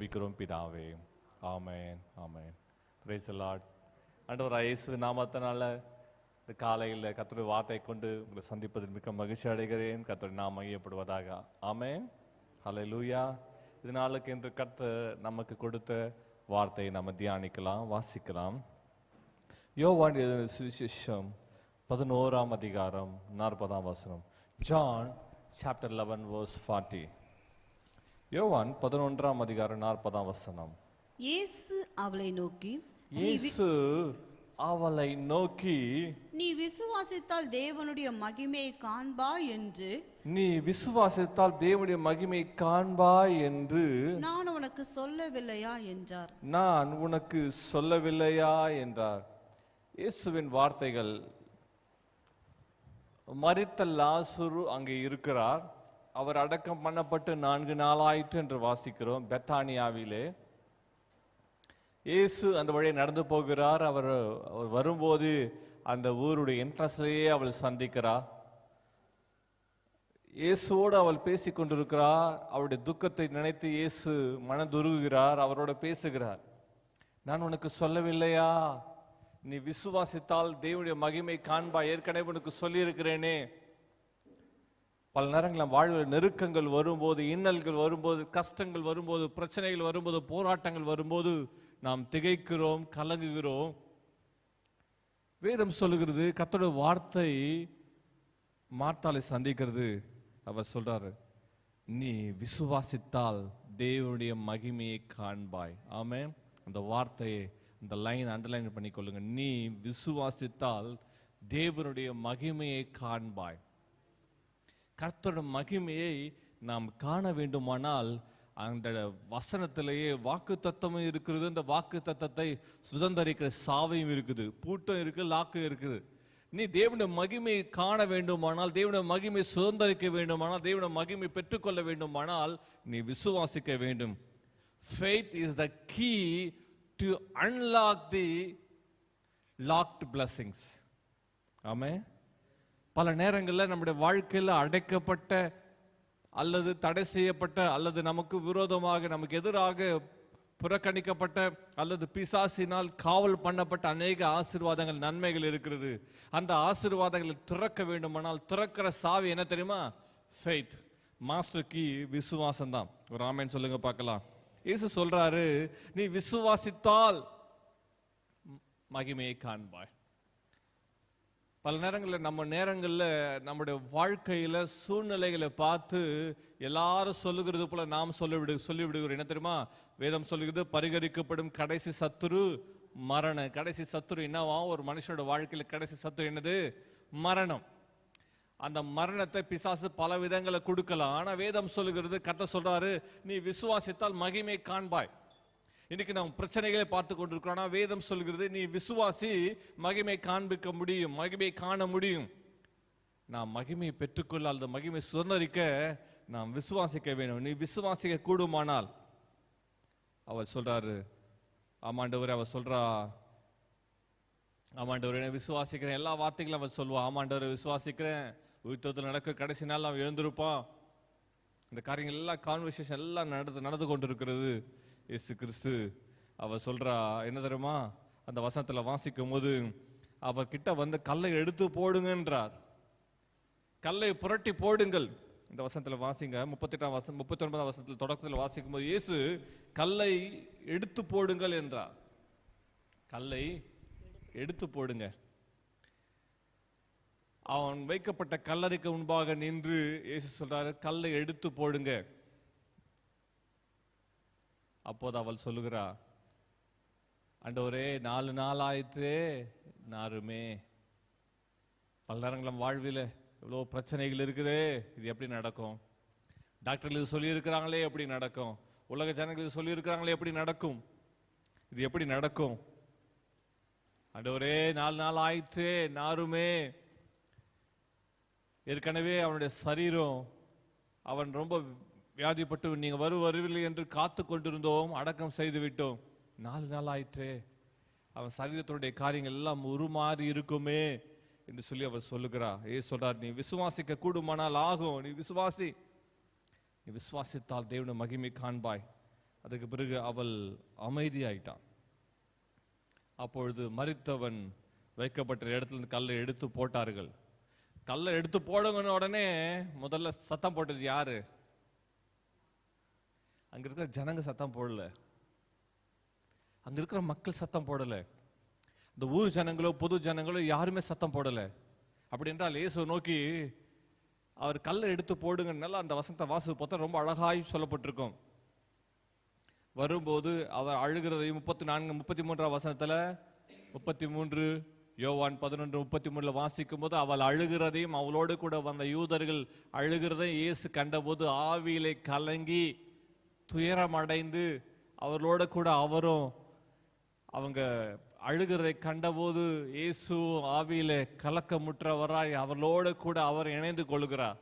ஜெபிக்கிறோம் பிதாவே. ஆமேன் ஆமேன். Price Lord அண்டவர் இயேசு நாமத்தினால இந்த காலையில் கர்த்தருடைய வார்த்தை கொண்டு உங்களை சந்திப்பதில் மிக்க மகிழ்ச்சி அடைகிறேன். கர்த்தருடைய நாம் மையப்படுவதாக ஆமென். லூயா இது நாளுக்கு என்று கர்த்தர் நமக்கு கொடுத்த வார்த்தையை நம்ம தியானிக்கலாம் வாசிக்கலாம். யோவான் எழுதின சுவிசேஷம் பதினோராம் அதிகாரம் நாற்பதாம் வசனம். John chapter eleven verse forty யோவான் பதினொன்றாம் அதிகாரம் நாற்பதாம் வசனம். இயேசு அவளை நோக்கி இயேசு அவளை நோக்கி நீ விசுவாசித்தால் தேவனுடைய மகிமையை காண்பாய் என்று நீ விசுவாசித்தால் தேவனுடைய மகிமை காண்பாய் என்று நான் உனக்கு சொல்லவில்லையா? என்றார். நான் உனக்கு சொல்லவில்லையா? என்றார். இயேசுவின் வார்த்தைகள் மரித்த லாசுரு அங்கே இருக்கிறார். அவர் அடக்கம் பண்ணப்பட்டு நான்கு நாளாயிற்று என்று வாசிக்கிறோம் பெத்தானியாவிலே. இயேசு அந்த வழியை நடந்து போகிறார். அவர் அவர் வரும்போது அந்த ஊருடைய இன்ட்ரெஸ்ட்லேயே அவள் சந்திக்கிறார் இயேசுவோடு அவள் பேசி கொண்டிருக்கிறார் அவருடைய துக்கத்தை நினைத்து இயேசு மனதுருகுகிறார். அவரோட பேசுகிறார். நான் உனக்கு சொல்லவில்லையா? நீ விசுவாசித்தால் தேவனுடைய மகிமை காண்பா ஏற்கனவே உனக்கு சொல்லியிருக்கிறேனே. பல நேரங்களில் வாழ்வில் நெருக்கங்கள் வரும்போது இன்னல்கள் வரும்போது கஷ்டங்கள் வரும்போது பிரச்சனைகள் வரும்போது போராட்டங்கள் வரும்போது நாம் திகைக்கிறோம் கலங்குகிறோம். வேதம் சொல்லுகிறது கத்தோட வார்த்தை மார்த்தாலை சந்திக்கிறது. அவர் சொல்றாரு நீ விசுவாசித்தால் தேவனுடைய மகிமையை காண்பாய். ஆமே அந்த வார்த்தையை அந்த லைன் அண்டர்லைன் பண்ணிக்கொள்ளுங்க. நீ விசுவாசித்தால் தேவனுடைய மகிமையை காண்பாய். கர்த்தரோட மகிமையை நாம் காண வேண்டுமானால் அந்த வசனத்திலேயே வாக்கு தத்தமும் இருக்கிறது அந்த வாக்கு தத்தத்தை சுதந்திரிக்கிற சாவையும் இருக்குது. பூட்டம் இருக்கு லாக்கு இருக்குது. நீ தேவனுடைய மகிமையை காண வேண்டுமானால் தேவனுடைய மகிமை சுதந்திரிக்க வேண்டுமானால் தேவனுடைய மகிமை பெற்றுக்கொள்ள வேண்டுமானால் நீ விசுவாசிக்க வேண்டும். Faith is the key to unlock the locked blessings. ஆமே பல நேரங்களில் நம்முடைய வாழ்க்கையில் அடைக்கப்பட்ட அல்லது தடை செய்யப்பட்ட அல்லது நமக்கு விரோதமாக நமக்கு எதிராக புறக்கணிக்கப்பட்ட அல்லது பிசாசினால் காவல் பண்ணப்பட்ட அநேக ஆசீர்வாதங்கள் நன்மைகள் இருக்கிறது. அந்த ஆசிர்வாதங்களை திறக்க வேண்டுமானால் திறக்கிற சாவி என்ன தெரியுமா? ஃபெய்த் மாஸ்டர் கீ விசுவாசம் தான் ஒரு ஆமேன் சொல்லுங்க பார்க்கலாம். இயேசு சொல்றாரு நீ விசுவாசித்தால் மகிமையை காண்பாய். பல நேரங்களில் நம்ம நேரங்களில் நம்முடைய வாழ்க்கையில் சூழ்நிலைகளை பார்த்து எல்லாரும் சொல்லுகிறது போல நாம் சொல்லிவிடு சொல்லிவிடுகிறோம். என்ன தெரியுமா? வேதம் சொல்லுகிறது பரிகரிக்கப்படும் கடைசி சத்துரு மரணம். கடைசி சத்துரு என்னவா? ஒரு மனுஷனோட வாழ்க்கையில் கடைசி சத்துரு என்னது? மரணம். அந்த மரணத்தை பிசாசு பல விதங்களை கொடுக்கலாம் ஆனால் வேதம் சொல்லுகிறது கத்த சொல்றாரு நீ விசுவாசித்தால் மகிமை காண்பாய். இன்னைக்கு நாம் பிரச்சனைகளை பார்த்து கொண்டிருக்கிறோம். ஆனால் வேதம் சொல்கிறது நீ விசுவாசி மகிமை காண்பிக்க முடியும் மகிமை காண முடியும். நாம் மகிமையை பெற்றுக்கொள்ள அல்லது மகிமை சுதந்திரிக்க நாம் விசுவாசிக்க வேண்டும். நீ விசுவாசிக்க கூடுமானால்? அவர் சொல்றாரு. ஆமாண்டவர் அவர் சொல்றா. ஆமாண்டவர் என்ன விசுவாசிக்கிறேன். எல்லா வார்த்தைகளும் அவர் சொல்லுவா ஆமாண்டவரை விசுவாசிக்கிறேன். உயிர்த்தத்தில் நடக்க கடைசி நாள் அவன் எழுந்திருப்பான் இந்த காரியங்கள் எல்லாம் கான்வர்சேஷன் எல்லாம் நடந்து நடந்து கொண்டிருக்கிறது. இயேசு கிறிஸ்து அவர் சொல்றா என்ன தெரியுமா? அந்த வசனத்தில் வாசிக்கும் போது அவர் கிட்ட வந்து கல்லை எடுத்து போடுங்கன்றார். கல்லை புரட்டி போடுங்கள். இந்த வசனத்தில் வாசிங்க. முப்பத்தெட்டாம் வசம் முப்பத்தி ஒன்பதாம் வசனத்தில் தொடக்கத்தில் வாசிக்கும் போது இயேசு கல்லை எடுத்து போடுங்கள் என்றார். கல்லை எடுத்து போடுங்க. அவன் வைக்கப்பட்ட கல்லறைக்கு முன்பாக நின்று இயேசு சொல்றாரு கல்லை எடுத்து போடுங்க. அப்போது அவள் சொல்லுகிறா ஆண்டவரே நாலு நாள் ஆயிற்றே நாருமே. பல நேரங்களும் வாழ்வில் இவ்வளோ பிரச்சனைகள் இருக்குது இது எப்படி நடக்கும்? டாக்டர்கள் இது சொல்லியிருக்கிறாங்களே எப்படி நடக்கும்? உலக ஜனங்கள் இது சொல்லியிருக்கிறாங்களே எப்படி நடக்கும்? இது எப்படி நடக்கும்? ஆண்டவரே நாலு நாள் ஆயிற்றே நாருமே. ஏற்கனவே அவனுடைய சரீரம் அவன் ரொம்ப வியாதிப்பட்டு நீங்கள் வரு வருவில்லை என்று காத்து கொண்டிருந்தோம் அடக்கம் செய்து விட்டோம் நாலு நாள் ஆயிற்றே. அவன் சரீரத்தினுடைய காரியங்கள் எல்லாம் உருமாறி இருக்குமே என்று சொல்லி அவர் சொல்லுகிறா ஏ சொல்றார் நீ விசுவாசிக்க கூடுமானால் ஆகும். நீ விசுவாசி. நீ விசுவாசித்தால் தேவன மகிமை காண்பாய். அதுக்கு பிறகு அவள் அமைதியாயிட்டான். அப்பொழுது மறித்தவன் வைக்கப்பட்ட இடத்துல இருந்து கல்லை எடுத்து போட்டார்கள். கல்லை எடுத்து போடுங்கன்னு உடனே முதல்ல சத்தம் போட்டது யாரு? அங்க இருக்கிற ஜனங்க சத்தம் போடல. அங்க இருக்கிற மக்கள் சத்தம் போடல. இந்த ஊர் ஜனங்களோ பொது ஜனங்களோ யாருமே சத்தம் போடல. அப்படி என்றால் இயேசு நோக்கி அவர் கல்லை எடுத்து போடுங்கன்னால அந்த வசந்த வாசு பார்த்தா ரொம்ப அழகாய் சொல்லப்பட்டிருக்கும். வரும்போது அவர் அழுகிறதையும் முப்பத்தி நான்கு முப்பத்தி மூன்றாம் வசனத்துல முப்பத்தி மூன்று யோவான் பதினொன்று முப்பத்தி மூணுல வாசிக்கும் போது அவள் அழுகிறதையும் அவளோடு கூட வந்த யூதர்கள் அழுகிறதையும் இயேசு கண்டபோது ஆவியிலே கலங்கி துயரம் அடைந்து அவர்களோட கூட அவரும் அவங்க அழுகிறதை கண்டபோது இயேசு ஆவியிலே கலக்கமுற்றவராய் அவர்களோட கூட அவர் இணைந்து கொள்கிறார்.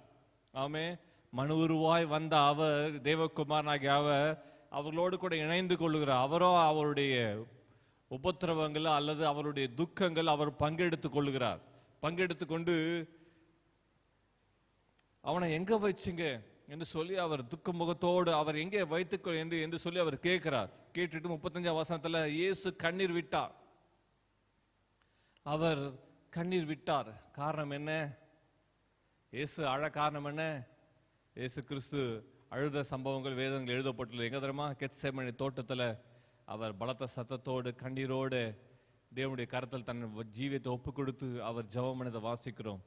ஆமே. மனு உருவாய் வந்த அவர் தேவகுமாரனாகிய அவர் அவர்களோடு கூட இணைந்து கொள்கிறார். அவரோ அவருடைய உபத்திரவங்கள் அல்லது அவருடைய துக்கங்கள் அவர் பங்கெடுத்துக் கொள்கிறார். பங்கெடுத்து கொண்டு அவனை எங்க வச்சுங்க? என்று சொல்லி அவர் துக்க முகத்தோடு அவர் எங்கே வைத்துக்கொள் என்று என்று சொல்லி அவர் கேட்கிறார். கேட்டுட்டு முப்பத்தஞ்சாம் வசனத்தில் இயேசு கண்ணீர் விட்டார். அவர் கண்ணீர் விட்டார். காரணம் என்ன? இயேசு அழ காரணம் என்ன? இயேசு கிறிஸ்து அழுத சம்பவங்கள் வேதங்கள் எழுதப்பட்டுள்ளது. எங்க தெரியுமா? கெத்செமனி தோட்டத்தில் அவர் பலத்த சத்தத்தோடு கண்ணீரோடு தேவனுடைய கரத்தில் தன் ஜீவியத்தை ஒப்பு கொடுத்து அவர் ஜெபம் வாசிக்கிறோம்.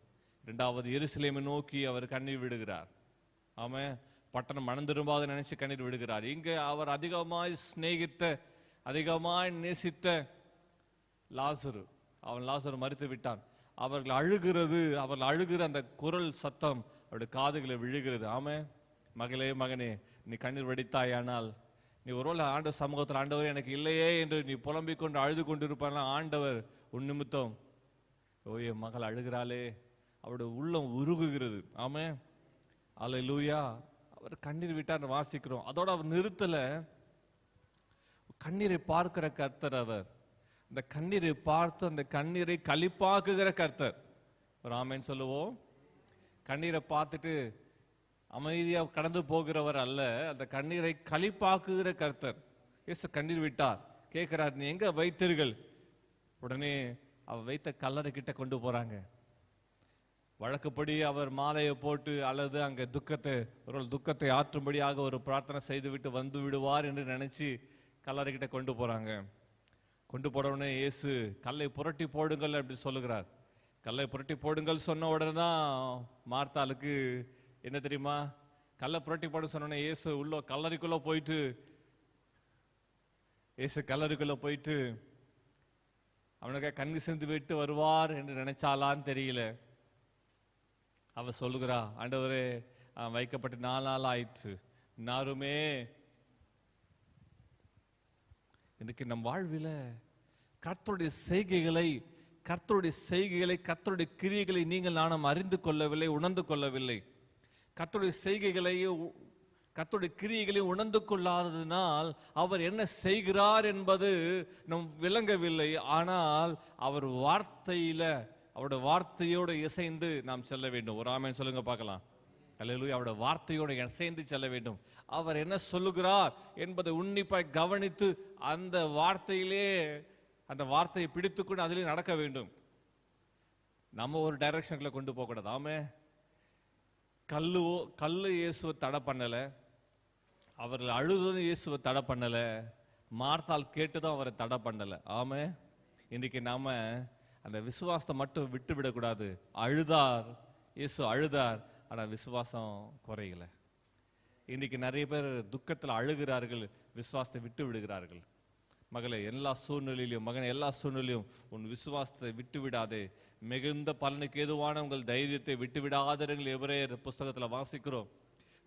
இரண்டாவது எருசலேமை நோக்கி அவர் கண்ணீர் விடுகிறார். அவன் பட்டணம் மனம் திரும்பாத நினைச்சு கண்ணீர் விடுகிறார். இங்கே அவர் அதிகமாய் சிநேகித்த அதிகமாய் நேசித்த லாசரு. அவன் லாசரு மறித்து விட்டான். அவர்கள் அழுகிறது அவர்கள் அழுகிற அந்த குரல் சத்தம் அவருடைய காதுகளை விழுகிறது. ஆமே மகளே மகனே நீ கண்ணீர் வெடித்தாயானால் நீ ஒருவேளை ஆண்டவர் சமூகத்தில் ஆண்டவர் எனக்கு இல்லையே என்று நீ புலம்பிக் கொண்டு அழுது கொண்டிருப்பான? ஆண்டவர் உன் நிமித்தம். ஓ என் மகள் அழுகிறாளே. அவருடைய உள்ளம் உருகுகிறது. ஆமே அலை லூயா அவர் கண்ணீர் விட்டார் வாசிக்கிறோம். அதோட அவர் நிறுத்தல. கண்ணீரை பார்க்கிற கர்த்தர் அவர். அந்த கண்ணீரை பார்த்து அந்த கண்ணீரை களிப்பாக்குகிற கர்த்தர். ராமன் சொல்லுவோம். கண்ணீரை பார்த்துட்டு அமைதியாக கடந்து போகிறவர் அல்ல. அந்த கண்ணீரை களிப்பாக்குகிற கர்த்தர். இயேசு கண்ணீர் விட்டார். கேட்கிறார் நீ எங்க வைத்தீர்கள்? உடனே அவர் வைத்த கல்லறை கிட்ட கொண்டு போறாங்க. வழக்குப்படி அவர் மாலையை போட்டு அல்லது அங்கே துக்கத்தை ஒரு துக்கத்தை ஆற்றும்படியாக ஒரு பிரார்த்தனை செய்துவிட்டு வந்து விடுவார் என்று நினைச்சு கல்லறைக்கிட்ட கொண்டு போகிறாங்க கொண்டு போன உடனே இயேசு கல்லை புரட்டி போடுங்கள் அப்படி சொல்லுகிறார். கல்லை புரட்டி போடுங்கள் சொன்ன உடனே தான் மார்த்தாளுக்கு என்ன தெரியுமா? கல்லை புரட்டி போட சொன்னோடனே இயேசு உள்ள கல்லறைக்குள்ள போயிட்டு இயேசு கல்லறைக்குள்ள போயிட்டு அவனுக்கு கண்ணு சிந்து விட்டு வருவார் என்று நினைச்சாலான்னு தெரியல. அவ சொல்லுகிறா ஆண்டவரே வைக்கப்பட்டு நாலு நாள் ஆயிற்று. நாருமே இன்னைக்கு நம் வாழ்வில கர்த்தருடைய செய்கைகளை கர்த்தருடைய செய்கைகளை கர்த்தருடைய கிரியைகளை நீங்கள் நானும் அறிந்து கொள்ளவில்லை உணர்ந்து கொள்ளவில்லை. கர்த்தருடைய செய்கைகளை கர்த்தருடைய கிரியைகளை உணர்ந்து கொள்ளாததினால் அவர் என்ன செய்கிறார் என்பது நம் விளங்கவில்லை. ஆனால் அவர் வார்த்தையில அவருடைய வார்த்தையோடு இசைந்து நாம் செல்ல வேண்டும். ஒரு ஆமென் சொல்லுங்க பார்க்கலாம். அல்லேலூயா அவருடைய வார்த்தையோடு இசைந்து செல்ல வேண்டும். அவர் என்ன சொல்லுகிறார் என்பதை உன்னிப்பாய் கவனித்து அந்த வார்த்தையிலே அந்த வார்த்தையை பிடித்துக்கொண்டு அதிலே நடக்க வேண்டும். நம்ம ஒரு டைரக்ஷன்களை கொண்டு போகக்கூடாது. ஆமே. கல்லுவோ கல்லு இயேசுவை தடை பண்ணலை. அவர்கள் அழுதும் இயேசுவை தடை பண்ணலை. மார்த்தால் கேட்டு தான் அவரை தடை பண்ணலை. ஆமே. இன்றைக்கி நாம் அந்த விசுவாசத்தை மட்டும் விட்டு விடக்கூடாது அழுதார். இயேசு அழுதார். ஆனால் விசுவாசம் குறையல. இன்றைக்கி நிறைய பேர் துக்கத்தில் அழுகிறார்கள் விசுவாசத்தை விட்டு விடுகிறார்கள். மகளை எல்லா சூழ்நிலையிலும் மகன் எல்லா சூழ்நிலையும் உன் விசுவாசத்தை விட்டு விடாதே. மிகுந்த பலனுக்கு ஏதுவான உங்கள் தைரியத்தை விட்டு விடாதீர்கள். எவரேயர் புஸ்தகத்தில் வாசிக்கிறோம்.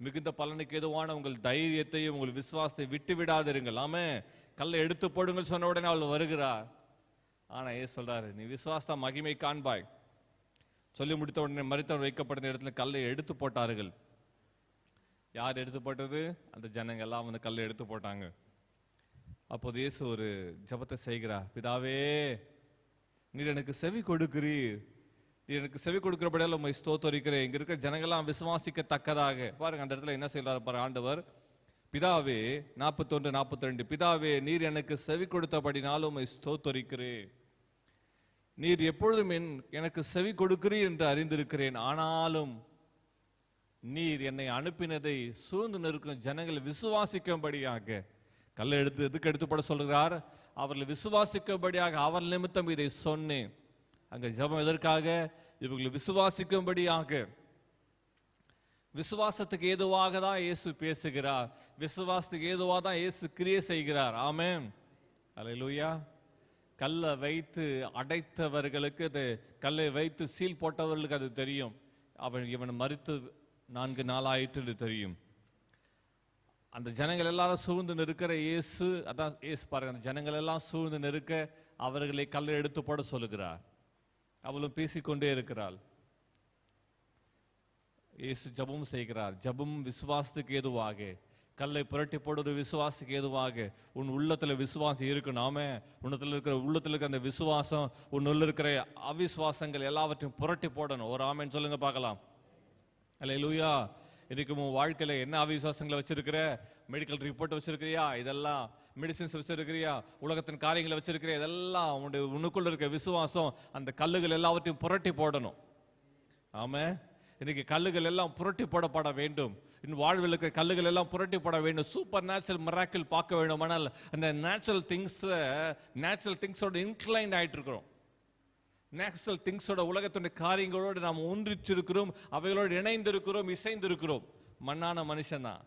மிகுந்த பலனுக்கு ஏதுவான உங்கள் தைரியத்தையும் உங்கள் விசுவாசத்தை விட்டு விடாதிருங்கள் ஆமே கல்லை எடுத்து போடுங்கள் சொன்ன உடனே அவள் வருகிறார் ஆனால் ஏ சொல்கிறாரு நீ விசுவாசத்த மகிமை காண்பாய். சொல்லி முடித்த உடனே மரித்தவர் வைக்கப்பட்ட இடத்துல கல்லை எடுத்து போட்டார்கள். யார் எடுத்து போட்டது? அந்த ஜனங்க எல்லாம் வந்து கல்லை எடுத்து போட்டாங்க. அப்போது இயேசு ஒரு ஜெபத்தை செய்கிறார் பிதாவே நீர் எனக்கு செவி கொடுக்கிறீர். நீர் எனக்கு செவி கொடுக்கிறபடியால் உண்மை ஸ்தோத்தரிக்கிறேன். இங்கே இருக்க ஜனங்கள்லாம் விசுவாசிக்கத்தக்கதாக. பாருங்க அந்த இடத்துல என்ன செய்கிறார் பாரு ஆண்டவர் பிதாவே நாற்பத்தொன்று நாற்பத்தி ரெண்டு பிதாவே நீர் எனக்கு செவி கொடுத்தபடினாலும் உண்மை ஸ்தோத்தரிக்கிறேன். நீர் எப்பொழுதும் என் எனக்கு செவி கொடுக்கிறீர் என்று அறிந்திருக்கிறேன். ஆனாலும் நீர் என்னை அனுப்பினதை சூழ்ந்து நிற்கும் ஜனங்கள் விசுவாசிக்கும்படியாக கல்லை எடுத்து எதுக்கு எடுத்துப்பட சொல்கிறார்? அவர்கள் விசுவாசிக்கும்படியாக அவர் நிமித்தம் இதை சொன்னேன். அங்க ஜெபம் எதற்காக? இவங்களை விசுவாசிக்கும்படியாக. விசுவாசத்துக்கு ஏதுவாக தான் இயேசு பேசுகிறார். விசுவாசத்துக்கு ஏதுவாக தான் இயேசு கிரியை செய்கிறார். ஆமே அலையிலூயா கல்லை வைத்து அடைத்தவர்களுக்கு அது கல்லை வைத்து சீல் போட்டவர்களுக்கு அது தெரியும். அவன் இவன் மறித்து நான்கு நாளாயிற்று தெரியும். அந்த ஜனங்கள் எல்லாரும் சூழ்ந்து நிற்கிற இயேசு அதான் இயேசு பாருங்க அந்த ஜனங்கள் எல்லாம் சூழ்ந்து நிற்க அவர்களை கல்லை எடுத்து போட சொல்லுகிறார். அவளும் பேசிக்கொண்டே இருக்கிறாள். இயேசு ஜபம் செய்கிறார். ஜபம் விசுவாசத்துக்கு ஏதுவாக. கல்லை புரட்டி போடுவது விசுவாசத்துக்கு ஏதுவாக? உன் உள்ளத்தில் விசுவாசம் இருக்கணும் ஆமே உன்னத்தில் இருக்கிற உள்ளத்தில் இருக்கிற அந்த விசுவாசம் உன் உள்ள இருக்கிற அவிசுவாசங்கள் எல்லாவற்றையும் புரட்டி போடணும். ஒரு ஆமேன்னு சொல்லுங்க பார்க்கலாம். அல்ல லூயா இன்றைக்கு உன் வாழ்க்கையில் என்ன அவிசுவாசங்களை வச்சிருக்கிற? மெடிக்கல் ரிப்போர்ட் வச்சிருக்கிறியா? இதெல்லாம் மெடிசின்ஸ் வச்சிருக்கிறியா? உலகத்தின் காரியங்களை வச்சிருக்கிறியா? இதெல்லாம் உன்னுடைய உனக்குள்ள இருக்கிற விசுவாசம் அந்த கல்லுகள் எல்லாவற்றையும் புரட்டி போடணும். ஆமாம் இன்னைக்கு கல்லுகள் எல்லாம் புரட்டி போடப்பட வேண்டும். இன் வாழ்வில் இருக்கிற கல்லுகள் எல்லாம் புரட்டி போட வேண்டும். சூப்பர் நேச்சுரல் மிராக்கிள் பார்க்க வேண்டும் ஆனால் அந்த நேச்சுரல் திங்ஸ் நேச்சுரல் திங்ஸோட இன்க்ளைண்ட் ஆயிட்டு இருக்கிறோம். நேச்சுரல் திங்ஸோட உலகத்துடைய காரியங்களோடு நாம் ஒன்றிச்சிருக்கிறோம் அவைகளோடு இணைந்திருக்கிறோம் இசைந்திருக்கிறோம். மண்ணான மனுஷன் தான்.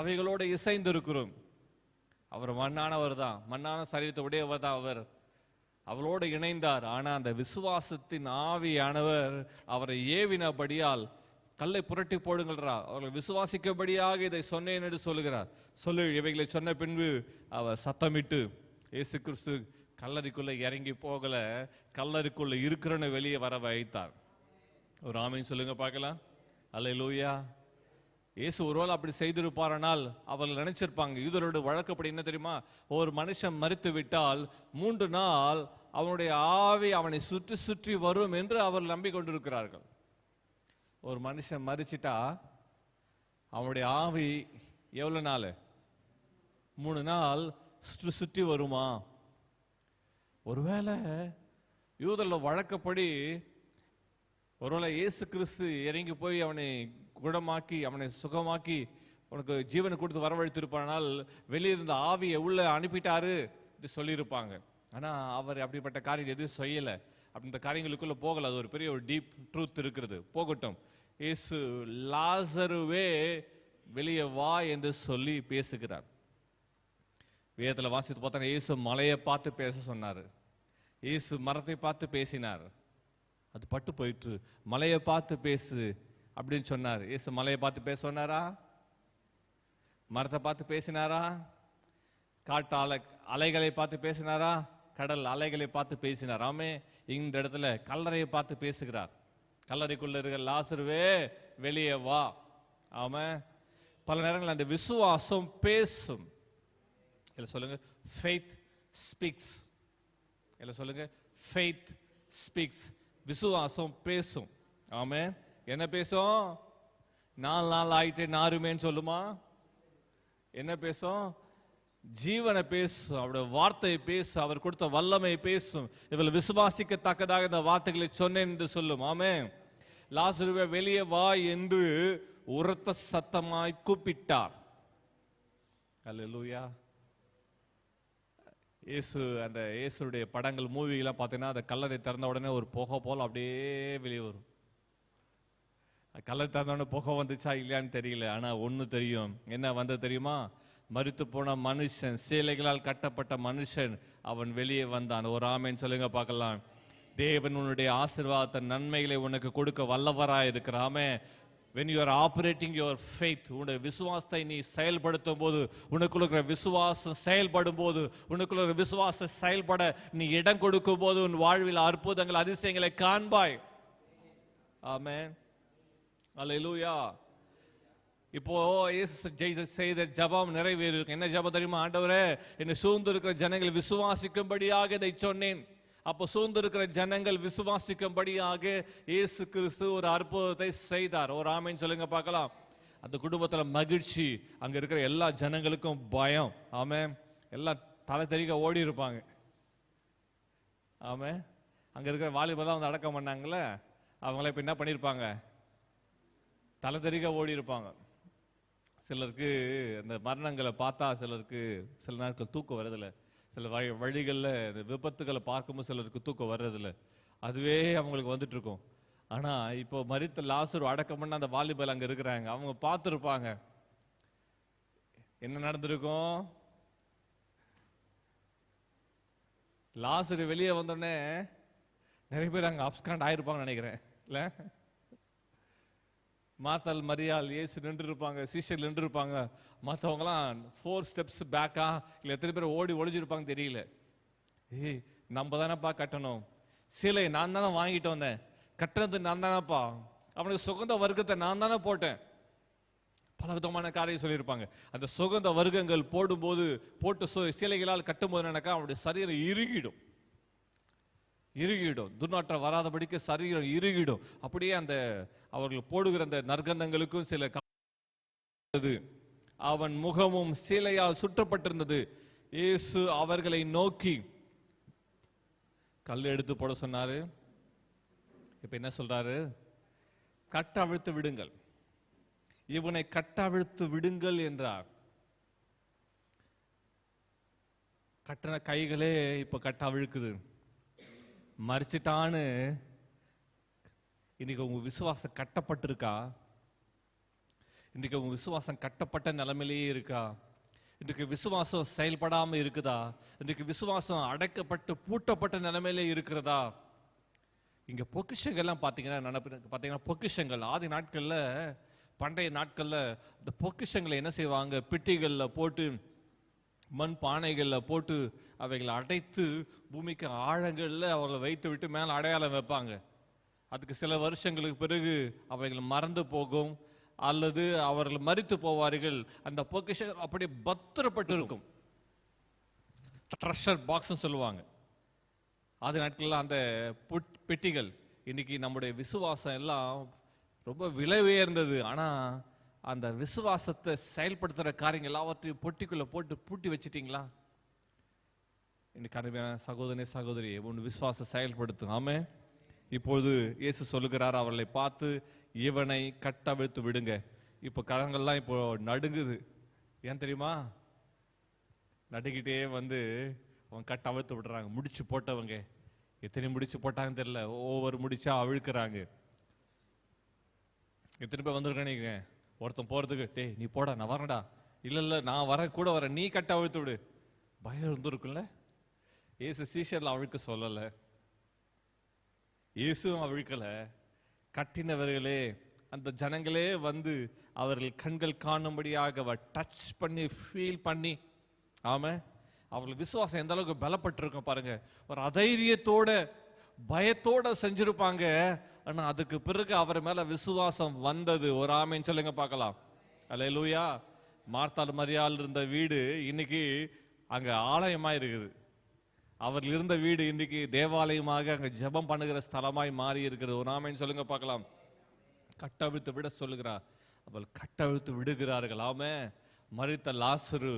அவைகளோடு இசைந்திருக்கிறோம். அவர் மண்ணானவர் தான். மண்ணான சரீரத்தை உடையவர் தான் அவர். அவளோடு இணைந்தார். ஆனால் அந்த விசுவாசத்தின் ஆவியானவர் அவரை ஏவினபடியால் கல்லை புரட்டி போடுங்கள்ரா. அவர்களை விசுவாசிக்கபடியாக இதை சொன்னேன் என்று சொல்லுகிறார். சொல்லு இவைகளை சொன்ன பின்பு அவர் சத்தமிட்டு இயேசு கிறிஸ்து கல்லறிக்குள்ளே இறங்கி போகல. கல்லறிக்குள்ளே இருக்கிறன்னு வெளியே வர வைத்தார். ஒரு ஆமையும் சொல்லுங்க பார்க்கலாம். அல்ல லூயா இயேசு ஒருவேளை அப்படி செய்திருப்பாரானால் அவர்கள் நினைச்சிருப்பாங்க யூதரோட வழக்கப்படி என்ன தெரியுமா? ஒரு மனுஷன் மறித்து விட்டால் மூன்று நாள் அவனுடைய ஆவி அவனை சுற்றி சுற்றி வரும் என்று அவர் நம்பிக்கொண்டிருக்கிறார்கள். ஒரு மனுஷன் மறிச்சிட்டா அவனுடைய ஆவி எவ்வளோ நாள்? மூணு நாள் சுற்றி சுற்றி வருமா? ஒருவேளை யூதரில் வழக்கப்படி ஒருவேளை இயேசு கிறிஸ்து இறங்கி போய் அவனை குணமாக்கி அவனை சுகமாக்கி உனக்கு ஜீவனை கொடுத்து வரவழைத்திருப்பானால் வெளியிருந்த ஆவியை உள்ள அனுப்பிட்டாரு என்று சொல்லியிருப்பாங்க. ஆனால் அவர் அப்படிப்பட்ட காரியம் எதுவும் செய்யலை. அப்படி இந்த காரியங்களுக்குள்ள போகல. அது ஒரு பெரிய ஒரு டீப் ட்ரூத் இருக்கிறது. போகட்டும். இயேசு லாசருவே வெளியே வா என்று சொல்லி பேசுகிறார். வேதத்தில் வாசித்து பார்த்தா இயேசு மலையை பார்த்து பேச சொன்னார். இயேசு மரத்தை பார்த்து பேசினார். அது பட்டு போயிட்டு மலையை பார்த்து பேசு அப்படின்னு சொன்னார். இயேசு மலையை பார்த்து பேச சொன்னாரா? மரத்தை பார்த்து பேசினாரா? காட்டு அலை அலைகளை பார்த்து பேசினாரா? கடல் அலைகளை பார்த்து பேசினார். ஆமே இந்த இடத்துல கல்லறையை பார்த்து பேசுகிறார். கல்லறைக்குள்ள இருக்கிற லாசருவே வெளியே வா. ஆம பல நேரங்கள் அந்த விசுவாசம் பேசும். இல்லை சொல்லுங்க. ஃபெய்த் ஸ்பீக்ஸ் இல்லை சொல்லுங்க. ஃபெய்த் ஸ்பீக்ஸ் விசுவாசம் பேசும். ஆமே என்ன பேசும்? நாலு நாள் ஆயிட்டு நாருமேன்னு சொல்லுமா? என்ன பேசும்? ஜீவனை பேசும் அவருடைய வார்த்தையை பேசும் அவர் கொடுத்த வல்லமை பேசும் இவள் விசுவாசிக்கத்தக்கதாக இந்த வார்த்தைகளை சொன்னேன் என்று சொல்லும். ஆமே லாசுருவை வெளியே வா என்று உரத்த சத்தமாய் கூப்பிட்டார். அல்லூயா இயேசு அந்த இயேசுடைய படங்கள் மூவிலாம் பார்த்தீங்கன்னா அந்த கல்லறை திறந்த உடனே ஒரு புகை போல் அப்படியே வெளியே வரும். கல்லறை திறந்த உடனே புகை வந்துச்சா இல்லையான்னு தெரியல ஆனா ஒண்ணு தெரியும். என்ன வந்தது தெரியுமா? மரித்து போன மனுஷன் சேலைகளால் கட்டப்பட்ட மனுஷன் அவன் வெளியே வந்தான். ஒரு ஆமைன்னு சொல்லுங்க பார்க்கலாம். தேவன் உன்னுடைய ஆசிர்வாதத்தை நன்மைகளை உனக்கு கொடுக்க வல்லவராக இருக்கிறாமே when you are operating your faith உன்னுடைய விசுவாசத்தை நீ செயல்படுத்தும் போது உனக்குள்ள இருக்கிற விசுவாசம் செயல்படும் போது உனக்குள்ள இருக்கிற விசுவாசம் செயல்பட நீ இடம் கொடுக்கும் போது உன் வாழ்வில் அற்புதங்கள் அதிசயங்களை காண்பாய். ஆமே அல்லேலூயா இப்போ இயேசு செய்த ஜபம் நிறைவேறிருக்கு என்ன ஜெபம் தெரியுமா ஆண்டவரே? என்னை சூழ்ந்து இருக்கிற ஜனங்கள் விசுவாசிக்கும்படியாக இதை சொன்னேன். அப்போ சூழ்ந்திருக்கிற ஜனங்கள் விசுவாசிக்கும்படியாக இயேசு கிறிஸ்து ஒரு அற்புதத்தை செய்தார். ஒரு ஆமைன்னு சொல்லுங்க பார்க்கலாம். அந்த குடும்பத்தில் மகிழ்ச்சி. அங்க இருக்கிற எல்லா ஜனங்களுக்கும் பயம். ஆமே எல்லாம் தலை தெறிக்க ஓடி இருப்பாங்க. ஆமே அங்க இருக்கிற வாலிபெல்லாம் வந்து அடக்கம் பண்ணாங்களே அவங்கள இப்ப என்ன பண்ணியிருப்பாங்க தலை தெறிக்க ஓடி இருப்பாங்க. சிலருக்கு அந்த மரணங்களை பார்த்தா சிலருக்கு சில நாட்கள் தூக்கம் வர்றதில்லை. சில வழி வழிகளில் இந்த விபத்துகளை பார்க்கும்போது சிலருக்கு தூக்கம் வர்றதில்ல. அதுவே அவங்களுக்கு வந்துட்டுருக்கும். ஆனால் இப்போ மறித்த லாசர் அடக்கம் பண்ண அந்த வாலிபல் அங்கே இருக்கிறாங்க. அவங்க பார்த்துருப்பாங்க. என்ன நடந்திருக்கும்? லாசர் வெளியே வந்தோடனே நிறைய பேர் அங்கே அப்ஸ்காண்ட் ஆயிருப்பாங்கன்னு நினைக்கிறேன். இல்லை? மாத்தாள் மரியாள் ஏசு நின்று இருப்பாங்க சீசர் நின்று இருப்பாங்க மற்றவங்களாம் ஃபோர் ஸ்டெப்ஸ் பேக்கா இல்லை எத்தனை பேர் ஓடி ஒழிஞ்சிருப்பாங்க தெரியல. ஏய் நம்ம தானேப்பா கட்டணும். சிலை நான் தானே வாங்கிட்டு வந்தேன். கட்டுறது நான் தானேப்பா. அவனுக்கு சுகந்த வர்க்கத்தை நான் தானே போட்டேன். பல விதமான காரியம் சொல்லியிருப்பாங்க. அந்த சுகந்த வர்க்கங்கள் போடும்போது போட்டு சிலைகளால் கட்டும்போது என்னக்கா அவனுடைய சரீரம் இறுகிடும். இறுகிடும் துர்நாற்றம் வராதபடிக்கு சரீரம் இறுகிடும் அப்படியே அந்த அவர்கள் போடுகிற அந்த நற்கந்தங்களுக்கும் சில அவன் முகமும் சீலையால் சுற்றப்பட்டிருந்தது. இயேசு அவர்களை நோக்கி கல் எடுத்து போட சொன்னாரு. இப்ப என்ன சொல்றாரு? கட்டவிழ்த்து விடுங்கள். இவனை கட்டவிழ்த்து விடுங்கள் என்றார். கட்டண கைகளே இப்ப கட்டவிழுக்குது. மறிச்சிட்டான்னு இன்னைக்கு உங்க விசுவாசம் கட்டப்பட்டிருக்கா? இன்னைக்கு உங்க விசுவாசம் கட்டப்பட்ட நிலைமையிலேயே இருக்கா? இன்றைக்கு விசுவாசம் செயல்படாமல் இருக்குதா? இன்றைக்கு விசுவாசம் அடைக்கப்பட்டு பூட்டப்பட்ட நிலைமையிலே இருக்கிறதா? இங்க பொக்கிஷங்கள்லாம் பார்த்தீங்கன்னா நினப்பு பார்த்தீங்கன்னா பொக்கிஷங்கள். ஆதி நாட்கள்ல பண்டைய நாட்கள்ல இந்த பொக்கிஷங்களை என்ன செய்வாங்க? பெட்டிகள்ல போட்டு மண் பானைகளில் போட்டு அவைகளை அடைத்து பூமிக்கு ஆழங்களில் அவர்களை வைத்து விட்டு மேலே அடையாளம் வைப்பாங்க. அதுக்கு சில வருஷங்களுக்கு பிறகு அவைகள் மறந்து போகும். அல்லது அவர்கள் மறித்து போவார்கள். அந்த பொக்கிஷம் அப்படியே பத்திரப்பட்டு இருக்கும் ட்ரெஷர் பாக்ஸ் சொல்லுவாங்க. அது நாட்கள்ல அந்த பெட்டிகள். இன்னைக்கு நம்முடைய விசுவாசம் எல்லாம் ரொம்ப விலை உயர்ந்தது. ஆனால் அந்த விசுவாசத்தை செயல்படுத்துகிற காரியங்கள் எல்லாவற்றையும் பொட்டிக்குள்ளே போட்டு பூட்டி வச்சிட்டீங்களா? இன்னைக்கு அருமையான சகோதரனே சகோதரி உன் விசுவாச செயல்படுத்தும் ஆமே இப்பொழுது இயேசு சொல்லுகிறார் அவர்களை பார்த்து இவனை கட்டவிழ்த்து விடுங்க. இப்போ கரங்கள்லாம் இப்போ நடுங்குது. ஏன் தெரியுமா? நடுக்கிட்டே வந்து அவன் கட்ட அவிழ்த்து விடுறாங்க. முடிச்சு போட்டவங்க. எத்தனை முடிச்சு போட்டாங்கன்னு தெரியல. ஒவ்வொரு முடிச்சா அவிழ்க்கிறாங்க. எத்தனை பேர் வந்திருக்கானீங்க ஒருத்தன் போகிறதுக்கு டேய் நீ போடா நான் வரேன்டா. இல்லை இல்லை நான் வர கூட வரேன் நீ கட்ட அழுத்து விடு. பயம் இருந்திருக்குல்ல ஏசு சீஷரில் அவிழ்க்க சொல்லலை. இயேசுவும் அவிழ்க்கலை. கட்டினவர்களே அந்த ஜனங்களே வந்து அவர்கள் கண்கள் காணும்படியாக அவ டச் பண்ணி ஃபீல் பண்ணி ஆமாம் அவர்கள் விசுவாசம் எந்த அளவுக்கு பலப்பட்டிருக்கும் பாருங்க. ஒரு அதைரியத்தோட பயத்தோட செஞ்சிருப்பாங்க. ஆனா அதுக்கு பிறகு அவர் மேல விசுவாசம் வந்தது. ஒரு ஆமைன்னு சொல்லுங்க பார்க்கலாம். அல்லேலூயா மார்த்தாள் மரியாள் இருந்த வீடு இன்னைக்கு அங்க ஆலயமா இருக்குது. அவர் இருந்த வீடு இன்னைக்கு தேவாலயமாக அங்க ஜெபம் பண்ணுகிற ஸ்தலமாய் மாறி இருக்கிறது ஒரு ஆமைன்னு சொல்லுங்க பார்க்கலாம். கட்டவிழ்த்து விட சொல்லுகிறார். அவள் கட்டவிழ்த்து விடுகிறார்கள். ஆமே மறித்த லாசரு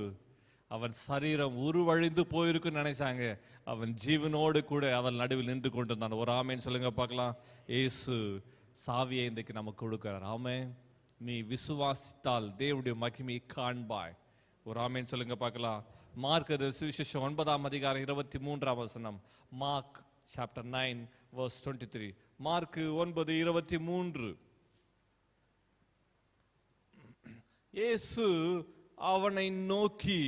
அவன் சரீரம் உருவழிந்து போயிருக்குன்னு நினைச்சாங்க. அவன் ஜீவனோடு கூட அவன் நடுவில் நின்று கொண்டிருந்தான். ஒரு ஆமைன்னு சொல்லுங்க பார்க்கலாம். ஏசு சாவியை இன்றைக்கு நமக்கு கொடுக்கிறார். ஆமே நீ விசுவாசித்தால் தேவடைய மகிமை காண்பாய். ஒரு ஆமைன்னு சொல்லுங்க பார்க்கலாம். மார்க் சுவிசேஷம் ஒன்பதாம் அதிகாரம் இருபத்தி மூன்றாம் வசனம். Mark chapter nine verse twenty three Mark ஒன்பது இருபத்தி மூன்று. இயேசு அவனை நோக்கி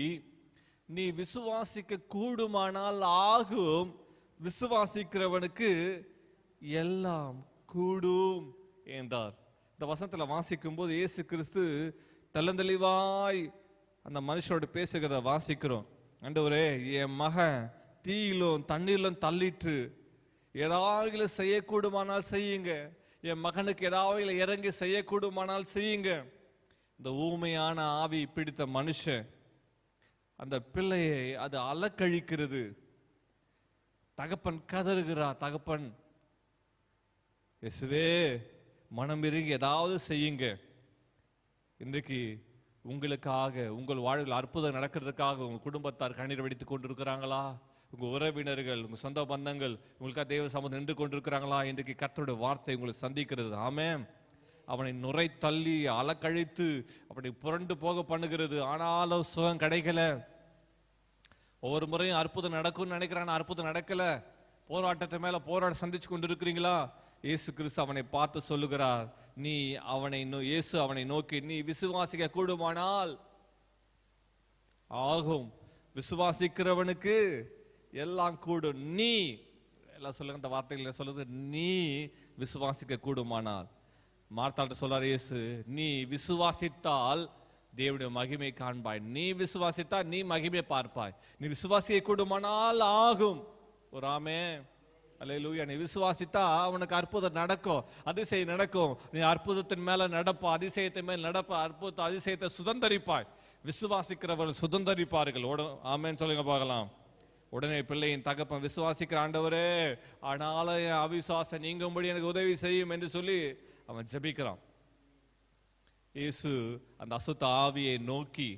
நீ விசுவாசிக்க கூடுமானால் ஆகும். விசுவாசிக்கிறவனுக்கு எல்லாம் கூடும் என்றார். இந்த வசனத்தில் வாசிக்கும் போது இயேசு கிறிஸ்து தள்ளந்தெளிவாய் அந்த மனுஷனோட பேசுகிறத வாசிக்கிறோம். அண்டவரே என் மகன் தீயிலும் தண்ணீரிலும் தள்ளிட்டு ஏதாவது செய்யக்கூடுமானால் செய்யுங்க. என் மகனுக்கு ஏதாவது இறங்கி செய்யக்கூடுமானால் செய்யுங்க. இந்த ஊமையான ஆவி பிடித்த மனுஷன் அந்த பிள்ளையை அது அலக்கழிக்கிறது. தகப்பன் கதறுகிறா தகப்பன். எசுவே மனம் இறங்கி ஏதாவது செய்யுங்க. இன்றைக்கு உங்களுக்காக உங்கள் வாழ்வில் அற்புதம் நடக்கிறதுக்காக உங்கள் குடும்பத்தார் கண்ணீர் வெடித்து கொண்டிருக்கிறாங்களா? உங்கள் உறவினர்கள் உங்கள் சொந்த பந்தங்கள் உங்களுக்காக தெய்வ சமூகம் நின்று கொண்டிருக்கிறாங்களா? இன்றைக்கு கர்த்தருடைய வார்த்தை உங்களை சந்திக்கிறது. ஆமே அவனை நுரை தள்ளி அலக்கழித்து அப்படி புரண்டு போக பண்ணுகிறது. ஆனாலும் சுகம் கிடைக்கல. ஒவ்வொரு முறையும் அற்புதம் நடக்கும்னு நினைக்கிறான். அற்புதம் நடக்கல. போராட்டத்தை மேல போராட சந்திச்சு கொண்டு இருக்கிறீங்களா இயேசு கிறிஸ்து அவனை பார்த்து சொல்லுகிறார் நீ அவனை நோ- இயேசு அவனை நோக்கி நீ விசுவாசிக்க கூடுமானால் ஆகும். விசுவாசிக்கிறவனுக்கு எல்லாம் கூடும். நீ எல்லாம் சொல்லுங்க அந்த வார்த்தைகளை சொல்லுது நீ விசுவாசிக்க கூடுமானால். மார்த்தாட்ட சொல்றார் இயேசு நீ விசுவாசித்தால் தேவனுடைய மகிமை காண்பாய். நீ விசுவாசித்தால் நீ மகிமை பார்ப்பாய். நீ விசுவாசிக்க கூடுமானால் ஆகும். ஒரு ஆமே அல்லேலூயா. நீ விசுவாசித்தா உனக்கு அற்புதம் நடக்கும். அதிசயம் நடக்கும். நீ அற்புதத்தின் மேல நடப்ப. அதிசயத்தின் மேல் நடப்ப. அற்புத அதிசயத்தை சுதந்தரிப்பாய். விசுவாசிக்கிறவர்கள் சுதந்தரிப்பார்கள். உட- ஆமேன்னு சொல்லுங்க பார்க்கலாம். உடனே பிள்ளையின் தகப்பன் விசுவாசிக்கிற ஆண்டவரே ஆனாலும் என் அவிசுவாசம் நீங்கும்படி எனக்கு உதவி செய்யும் என்று சொல்லி அவன் ஜெபிக்கிறான். இயேசு அந்த அசுத்த ஆவியை நோக்கி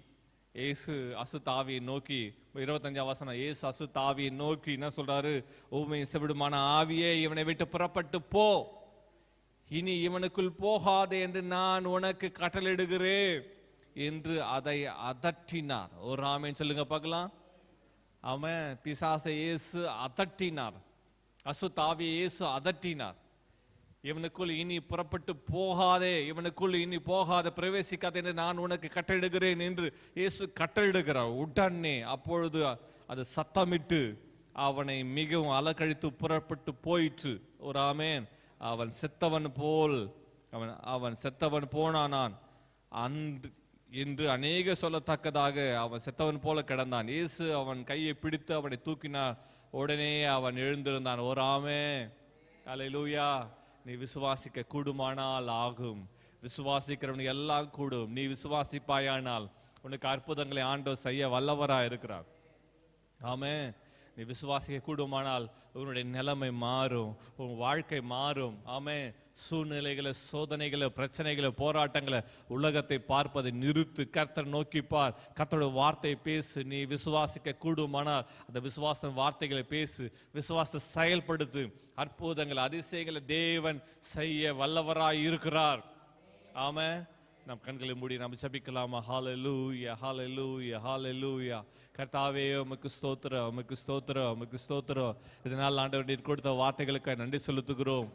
ஏசு அசுத்தாவியை நோக்கி இருபத்தஞ்சாம் வசனம் ஏசு அசுத்தாவியை நோக்கி என்ன சொல்றாரு? ஊமை செவிடுமான ஆவியே இவனை விட்டு புறப்பட்டு போ. இனி இவனுக்குள் போகாதே என்று நான் உனக்கு கட்டளிடுகிறேன் என்று அதை அதட்டினார். ஒரு ஆமேன் சொல்லுங்க பார்க்கலாம். அவன் பிசாசை இயேசு அதட்டினார். அசுத்தாவியை இயேசு அதட்டினார். இவனுக்குள் இனி புறப்பட்டு போகாதே இவனுக்குள் இனி போகாத பிரவேசிக்காதே என்று நான் உனக்கு கட்டளிடுகிறேன் என்று இயேசு கட்டளிடுகிறார் உடனே அப்பொழுது அது சத்தமிட்டு அவனை மிகவும் அலக்கழித்து புறப்பட்டு போயிற்று. ஒரு ஆமேன். அவன் செத்தவன் போல் அவன் அவன் செத்தவன் போனானான். அன்று என்று அநேக சொல்லத்தக்கதாக அவன் செத்தவன் போல கிடந்தான். இயேசு அவன் கையை பிடித்து அவனை தூக்கினார் உடனே அவன் எழுந்திருந்தான். ஒரு ஆமே அலை லூயா நீ விசுவாசிக்க கூடுமானால் ஆகும். விசுவாசிக்கிறவனுக்கு எல்லாம் கூடும். நீ விசுவாசிப்பாயானால் உனக்கு அற்புதங்களை ஆண்டவர் செய்ய வல்லவரா இருக்கிறார் ஆமே நீ விசுவாசிக்க கூடுமானால் உன்னுடைய நிலைமை மாறும் உன் வாழ்க்கை மாறும். ஆமே சூழ்நிலைகளை சோதனைகளை பிரச்சனைகளை போராட்டங்களை உலகத்தை பார்ப்பதை நிறுத்து கர்த்தர் நோக்கி பார். கர்த்தரோட வார்த்தையை பேசு நீ விசுவாசிக்க கூடுமானால் அந்த விசுவாச வார்த்தைகளை பேசு விசுவாசத்தை செயல்படுத்து. அற்புதங்கள் அதிசயங்களை தேவன் செய்ய வல்லவராய் இருக்கிறார் ஆமாம் நம் கண்களை மூடி நாம் ஜபிக்கலாமா? ஹalleluya ஹalleluya ஹalleluya கர்த்தாவே உமக்கு ஸ்தோத்திரம் உமக்கு ஸ்தோத்திரம் உமக்கு ஸ்தோத்திரம். இதனால் ஆண்டவர் நீர் கொடுத்த வார்த்தைகளுக்கு நன்றி செலுத்துகிறோம்.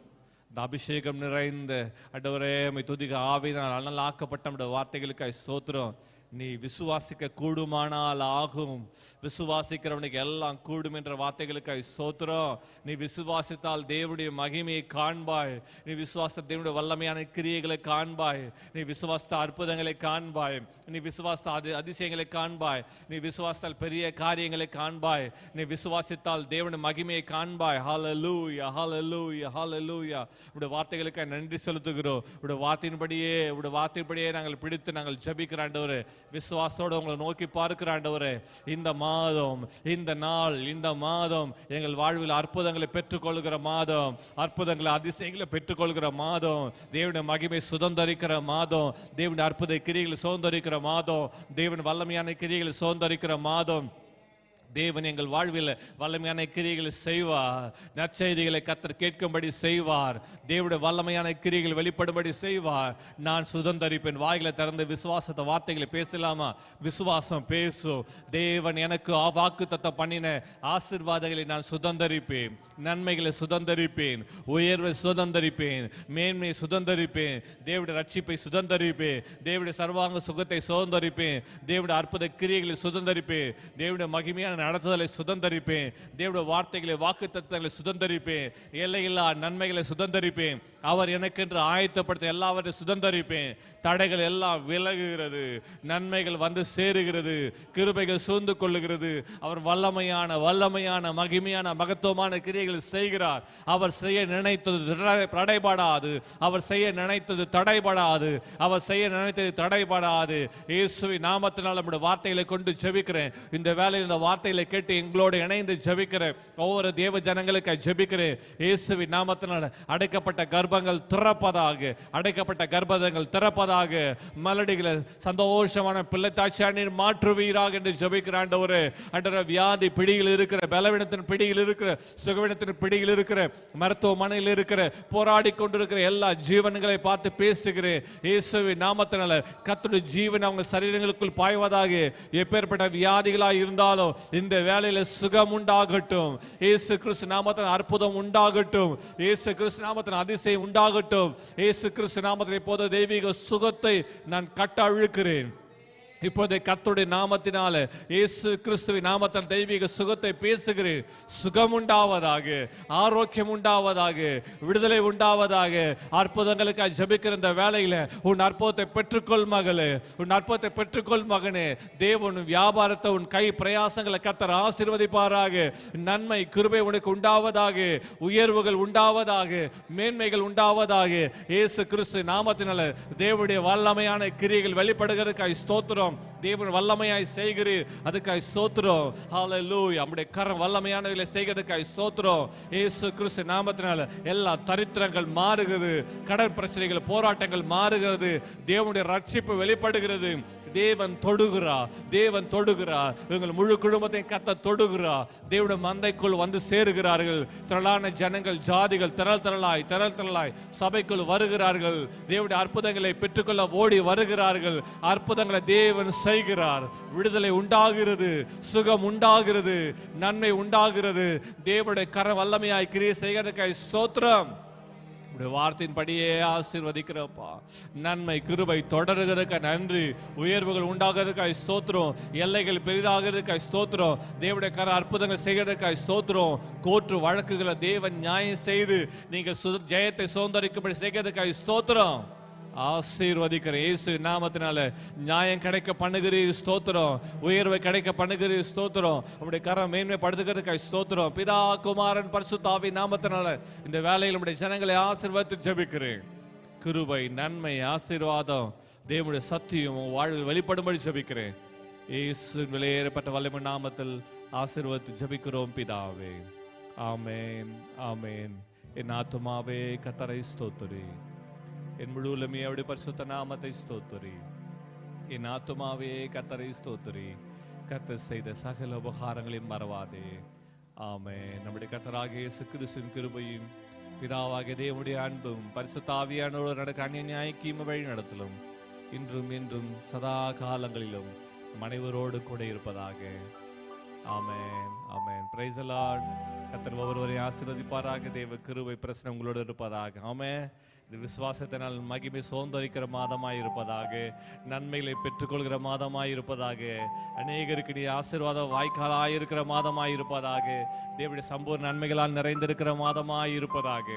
இந்த அபிஷேகம் நிறைந்த ஆண்டவரே உம்மை துதிக ஆவினால் அனலாக்கப்பட்ட நம்முடைய வார்த்தைகளுக்கு ஸ்தோத்திரம். நீ விசுவாசிக்க கூடுமானால் ஆகும். விசுவாசிக்கிறவனுக்கு எல்லாம் கூடும் என்ற வார்த்தைகளுக்காய் ஸ்தோத்திரம். நீ விசுவாசித்தால் தேவனுடைய மகிமையை காண்பாய். நீ விசுவாச தேவனுடைய வல்லமையான கிரியைகளை காண்பாய். நீ விசுவாசத்த அற்புதங்களை காண்பாய். நீ விசுவாசத்த அதி அதிசயங்களை காண்பாய். நீ விசுவாசத்தால் பெரிய காரியங்களை காண்பாய். நீ விசுவாசித்தால் தேவனுடைய மகிமையை காண்பாய். ஹalleluya ஹalleluya ஹalleluya உடைய வார்த்தைகளுக்கு நன்றி செலுத்துகிறோம். உடைய வார்த்தையின்படியே உடைய வார்த்தையின்படியே நாங்கள் பிடித்து நாங்கள் ஜபிக்கிறாண்டவர் விசுவாசோடு விசுவாசத்தோடு உங்களை நோக்கி பார்க்கிற ஆண்டவரே இந்த மாதம் இந்த நாள் இந்த மாதம் எங்கள் வாழ்வில் அற்புதங்களை பெற்றுக்கொள்கிற மாதம் அற்புதங்களை அதிசயங்களை பெற்றுக்கொள்கிற மாதம் தேவனுடைய மகிமை சுதந்தரிக்கிற மாதம் தேவனுடைய அற்புத கிரிகளை சுதந்திரிக்கிற மாதம் தேவன் வல்லமையான கிரிகளை சுதந்திரிக்கிற மாதம். தேவன் எங்கள் வாழ்வில் வல்லமையான கிரியைகளை செய்வார். நற்செய்திகளை கத்தர் கேட்கும்படி செய்வார். தேவனுடைய வல்லமையான கிரியைகள் வெளிப்படும்படி செய்வார். நான் சுதந்தரிப்பேன். வாய்களை திறந்து விசுவாசத்தை வார்த்தைகளை பேசலாமா? விசுவாசம் பேசும். தேவன் எனக்கு வாக்கு தத்தம் பண்ணின ஆசிர்வாதங்களை நான் சுதந்தரிப்பேன். நன்மைகளை சுதந்தரிப்பேன். உயர்வை சுதந்தரிப்பேன். மேன்மையை சுதந்தரிப்பேன். தேவனுடைய ரட்சிப்பை சுதந்தரிப்பேன். தேவனுடைய சர்வாங்க சுகத்தை சுதந்தரிப்பேன். தேவனுடைய அற்புத கிரியைகளை சுதந்தரிப்பேன். தேவனுடைய மகிமையான நடத்துதலை சுதந்தரிப்பேன். தேவடைய வார்த்தைகளை வாக்கு தத்துவங்களை சுதந்தரிப்பேன். எல்லையில்லா நன்மைகளை சுதந்தரிப்பேன். அவர் எனக்கென்று ஆயத்தப்படுத்த எல்லாவற்றையும் சுதந்தரிப்பேன். தடைகள் எல்லாம் விலகுகிறது. நன்மைகள் வந்து சேருகிறது. கிருபைகள் சூழ்ந்து கொள்ளுகிறது. அவர் வல்லமையான வல்லமையான மகிமையான மகத்துவமான கிரியைகளை செய்கிறார். அவர் செய்ய நினைத்தது தடைபடாது. அவர் செய்ய நினைத்தது தடைபடாது. அவர் செய்ய நினைத்தது தடைபடாது. இயேசுவின் நாமத்தினால் நம்முடைய வார்த்தைகளை கொண்டு செவிக்கிறேன் இந்த வேலையில் இந்த வார்த்தை வார்த்தையில கேட்டு எங்களோடு இணைந்து ஜபிக்கிற ஒவ்வொரு தேவ ஜனங்களுக்கு ஜபிக்கிறேன் இயேசுவின் நாமத்தினால் அடைக்கப்பட்ட கர்ப்பங்கள் திறப்பதாக அடைக்கப்பட்ட கர்ப்பதங்கள் திறப்பதாக மலடிகளை சந்தோஷமான பிள்ளை மாற்றுவீராக என்று ஜபிக்கிற ஆண்டவரே. ஆண்டவரே வியாதி பிடியில் இருக்கிற பலவீனத்தின் பிடியில் இருக்கிற சுகவீனத்தின் பிடியில் இருக்கிற மருத்துவமனையில் இருக்கிற போராடி கொண்டிருக்கிற எல்லா ஜீவன்களை பார்த்து பேசுகிறேன் இயேசுவின் நாமத்தினால கத்துடைய ஜீவன் அவங்க சரீரங்களுக்குள் பாய்வதாக எப்பேற்பட்ட வியாதிகளாக இருந்தாலும் இந்த வேலையில சுகம் உண்டாகட்டும். ஏசு கிறிஸ்து நாமத்தின் அற்புதம் உண்டாகட்டும். ஏசு கிறிஸ்து நாமத்தின் அதிசயம் உண்டாகட்டும். ஏசு கிறிஸ்து நாமத்தின் இப்போது தெய்வீக சுகத்தை நான் கட்ட அழுக்கிறேன் இப்போதை கர்த்தருடைய நாமத்தினால இயேசு கிறிஸ்துவின் நாமத்தால் தெய்வீக சுகத்தை பேசுகிறேன். சுகம் உண்டாவதாக ஆரோக்கியம் உண்டாவதாக விடுதலை உண்டாவதாக அற்புதங்களுக்கு ஜபிக்கிற இந்த வேலையில உன் அற்புதத்தை பெற்றுக்கொள் மகளே உன் அற்புதத்தை பெற்றுக்கொள் மகனே. தேவன் வியாபாரத்தை உன் கை பிரயாசங்களை கத்தர் ஆசிர்வதிப்பாராக. நன்மை கிருபை உனக்கு உண்டாவதாக உயர்வுகள் உண்டாவதாக மேன்மைகள் உண்டாவதாக. இயேசு கிறிஸ்து நாமத்தினால தேவனுடைய வல்லமையான கிரியைகள் வெளிப்படுகிறதுக்காக ஸ்தோத்திரம். தேவன் வல்லமையாய் செய்கிறீர். அதுக்காய் ஸ்தோத்திரம். ஹalleluya நம்முடைய கரம் வல்லமையானவர்களை செய்கிறதுக்காய் ஸ்தோத்திரம். இயேசு கிறிஸ்து நாமத்தினால எல்லா தரித்திரங்கள் மாறுகிறது. கடல் பிரச்சனைகள் போராட்டங்கள் மாறுகிறது. தேவனுடைய ரட்சிப்பு வெளிப்படுகிறது. தேவன் தொடுகிறா. தேவன் தொடுகிறா. இவங்கள் முழு குடும்பத்தையும் கத்த தொடுகிறா. தேவனுடைய மந்தைக்குள் வந்து சேருகிறார்கள். திரளான ஜனங்கள் ஜாதிகள் திரள் திரளாய் திரள் திரளாய் சபைக்குள் வருகிறார்கள். தேவனுடைய அற்புதங்களை பெற்றுக்கொள்ள ஓடி வருகிறார்கள். அற்புதங்களை தேவன் செய்கிறார். விடுதலை உண்டாகிறது சுகம் உண்டாகிறது நன்மை உண்டாகிறது. தேவனுடைய கர வல்லமையாய் கிரியை செய்கிறதுக்காய் ஸ்தோத்திரம். உடைய வார்த்தையின்படியே ஆசீர்வதிக்கிறப்பா. நன்மை கிருபை தொடருகிறதுக்கு நன்றி. உயர்வுகள் உண்டாகிறதுக்காய் ஸ்தோத்திரம். எல்லைகள் பெரிதாகிறதுக்காய் ஸ்தோத்திரம். தேவடைய கர அற்புதங்கள் செய்கிறதுக்காய் ஸ்தோத்திரம். கோற்று வழக்குகளை தேவன் நியாயம் செய்து நீங்க சு- ஜெயத்தை சுதந்திரிக்கும்படி செய்கிறதுக்காய் ஸ்தோத்திரம். ஆசீர்வதிக்கிறேன். இயேசு நாமத்தினால நியாயம் கிடைக்க பண்ணுகிறீர். ஸ்தோத்திரம். உயர்வை கிடைக்க பண்ணுகிறீர். ஸ்தோத்திரம். உங்களுடைய கரம் மேன்மைப்படுத்துகிறதுக்காய் ஸ்தோத்திரம். பிதா குமாரன் பரிசுத்தாவி நாமத்தினால இந்த வேலையில் நம்முடைய ஜனங்களை ஆசீர்வதித்து ஜபிக்கிறேன். கிருபை நன்மை ஆசீர்வாதம் தேவனுடைய சத்தியம் வாழ்வில் வெளிப்படும்படி ஜபிக்கிறேன். இயேசு விலையேறப்பட்ட வல்லமை நாமத்தில் ஆசீர்வதித்து ஜபிக்கிறோம் பிதாவே. ஆமேன் ஆமேன். என் ஆத்மாவே கத்தரை ஸ்தோத்துரே என் முழு உள்ளமே அவருடைய பரிசுத்த நாமத்தை ஸ்தோத்திரி. என் ஆத்துமாவே கத்தரை ஸ்தோத்திரி. கத்தர் செய்த சகல உபகாரங்களையும் மறவாதே. ஆமே நம்முடைய கத்தராகிய இயேசு கிறிஸ்துவின் கிருபையும் பிதாவாக தேவனுடைய அன்பும் பரிசுத்தாவியானோடு நடக்க அந்நிய நியாயக்கீம வழி நடத்தலும் இன்றும் இன்றும் சதா காலங்களிலும் மனைவரோடு கூட இருப்பதாக. ஆமேன். ஆமேன். பிரைசலான் கத்தர் ஒவ்வொருவரையும் ஆசீர்வதிப்பாராக. தேவ கிருபை பிரச்சனை உங்களோடு இருப்பதாக. ஆமே இது விசுவாசத்தினால் மகிமை சோந்தரிக்கிற மாதமாக இருப்பதாக நன்மைகளை பெற்றுக்கொள்கிற மாதமாய் இருப்பதாக அநேகருக்கு நீ ஆசீர்வாத வாய்க்காலாக இருக்கிற மாதமாக இருப்பதாக தேவடைய சம்பூர் நன்மைகளால் நிறைந்திருக்கிற மாதமாக இருப்பதாக.